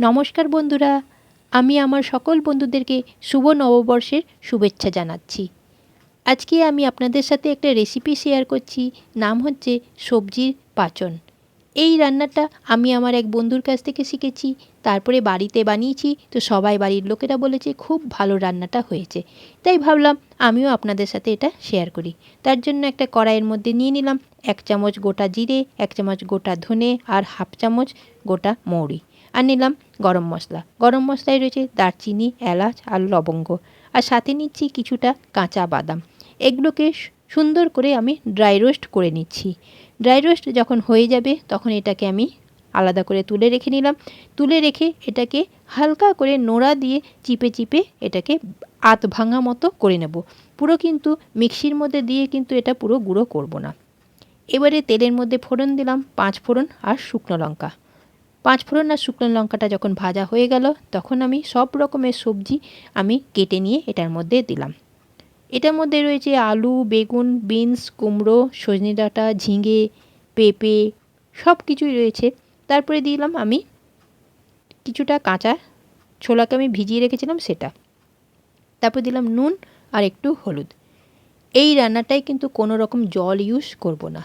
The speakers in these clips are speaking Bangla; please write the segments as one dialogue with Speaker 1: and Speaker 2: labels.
Speaker 1: নমস্কার বন্ধুরা, আমি আমার সকল বন্ধুদেরকে শুভ নববর্ষের শুভেচ্ছা জানাচ্ছি। আজকে আমি আপনাদের সাথে একটা রেসিপি শেয়ার করছি, নাম হচ্ছে সবজির পাচন। এই রান্নাটা আমি আমার এক বন্ধুর কাছ থেকে শিখেছি, তারপরে বাড়িতে বানিয়েছি, তো সবাই বাড়ির লোকেরা বলেছে খুব ভালো রান্নাটা হয়েছে। তাই ভাবলাম আমিও আপনাদের সাথে এটা শেয়ার করি। তার জন্য একটা কড়াইয়ের মধ্যে নিয়ে নিলাম এক চামচ গোটা জিরে, এক চামচ গোটা ধনে আর হাফ চামচ গোটা মৌরি। আর নিলাম গরম মশলা। গরম মশলায় রয়েছে দারচিনি, এলাচ আর লবঙ্গ। আর সাথে নিচ্ছি কিছুটা কাঁচা বাদাম। এগুলোকে সুন্দর করে আমি ড্রাই রোস্ট করে নিচ্ছি। ড্রাই রোস্ট যখন হয়ে যাবে, তখন এটাকে আমি আলাদা করে তুলে রেখে নিলাম। তুলে রেখে এটাকে হালকা করে নোড়া দিয়ে চিপে চিপে এটাকে আত ভাঙা মতো করে নেব। পুরো কিন্তু মিক্সির মধ্যে দিয়ে কিন্তু এটা পুরো গুঁড়ো করব না। এবারে তেলের মধ্যে ফোড়ন দিলাম, পাঁচ ফোড়ন আর শুকনো লঙ্কা। পাঁচ ফোড়ন আর শুকনো লঙ্কাটা যখন ভাজা হয়ে গেল, তখন আমি সব রকমের সবজি আমি কেটে নিয়ে এটার মধ্যে দিলাম। এটার মধ্যে রয়েছে আলু, বেগুন, বিনস, কুমড়ো, সজনে ডাঁটা, ঝিঙে, পেঁপে সব কিছুই রয়েছে। তারপরে দিলাম আমি কিছুটা কাঁচা ছোলাকে আমি ভিজিয়ে রেখেছিলাম সেটা। তারপর দিলাম নুন আর একটু হলুদ। এই রান্নাটায় কিন্তু কোনো রকম জল ইউজ করব না।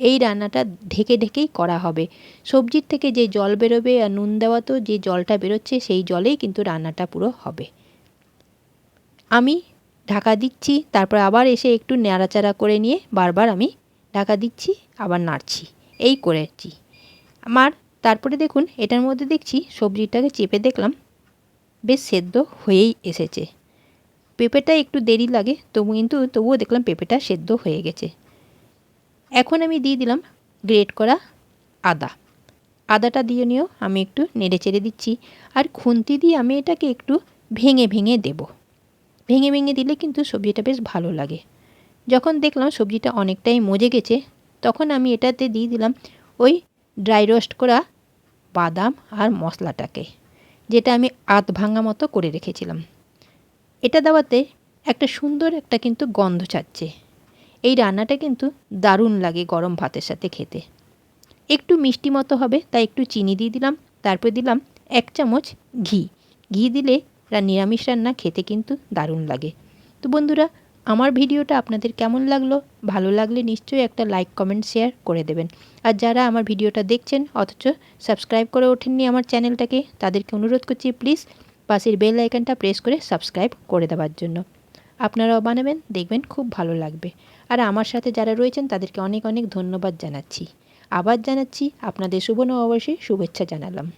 Speaker 1: এই রান্নাটা ঢেকে ঢেকেই করা হবে। সবজির থেকে যে জল বেরোবে আর নুন দেওয়া তো যে জলটা বেরোচ্ছে সেই জলেই কিন্তু রান্নাটা পুরো হবে। আমি ঢাকা দিচ্ছি, তারপর আবার এসে একটু নাড়াচাড়া করে নিয়ে বারবার আমি ঢাকা দিচ্ছি, আবার নাড়ছি। এই করেছি। আমার তারপরে দেখুন, এটার মধ্যে দেখছি সবজিটাকে চেপে দেখলাম, বেশ সেদ্ধ হয়েই এসেছে। পেঁপেটা একটু দেরি লাগে, তবু কিন্তু তবুও দেখলাম পেঁপেটা সেদ্ধ হয়ে গেছে। এখন আমি দিয়ে দিলাম গ্রেট করা আদা। আদাটা দিয়ে নিয়েও আমি একটু নেড়ে চেড়ে দিচ্ছি। আর খুন্তি দিয়ে আমি এটাকে একটু ভেঙে ভেঙে দেব। ভেঙে ভেঙে দিলে কিন্তু সবজিটা বেশ ভালো লাগে। যখন দেখলাম সবজিটা অনেকটাই মজে গেছে, তখন আমি এটাতে দিয়ে দিলাম ওই ড্রাই রোস্ট করা বাদাম আর মশলাটাকে, যেটা আমি আধ ভাঙা মতো করে রেখেছিলাম। এটা দেওয়াতে একটা সুন্দর একটা কিন্তু গন্ধ ছাড়ছে। এই রান্নাটা কিন্তু দারুণ লাগে গরম ভাতের সাথে খেতে। একটু মিষ্টি মতো হবে, তাই একটু চিনি দিয়ে দিলাম, তারপর দিলাম এক চামচ ঘি। ঘি দিলে নিরামিষ রান্না খেতে কিন্তু দারুণ লাগে। তো বন্ধুরা, আমার ভিডিওটা আপনাদের কেমন লাগল? ভালো লাগলে নিশ্চয়ই একটা লাইক কমেন্ট শেয়ার করে দেবেন। আর যারা আমার ভিডিওটা দেখছেন, অথচ সাবস্ক্রাইব করে ওঠেননি আমার চ্যানেলটাকে, তাদেরকে অনুরোধ করছি প্লিজ পাশের বেল আইকনটা প্রেস করে সাবস্ক্রাইব করে দেওয়ার জন্য। আপনারাও বানাবেন, দেখবেন খুব ভালো লাগবে। আর আমার সাথে যারা রয়েছেন, তাদেরকে অনেক অনেক ধন্যবাদ জানাচ্ছি। আবার জানাচ্ছি, আপনাদের শুভ নববর্ষে শুভেচ্ছা জানালাম।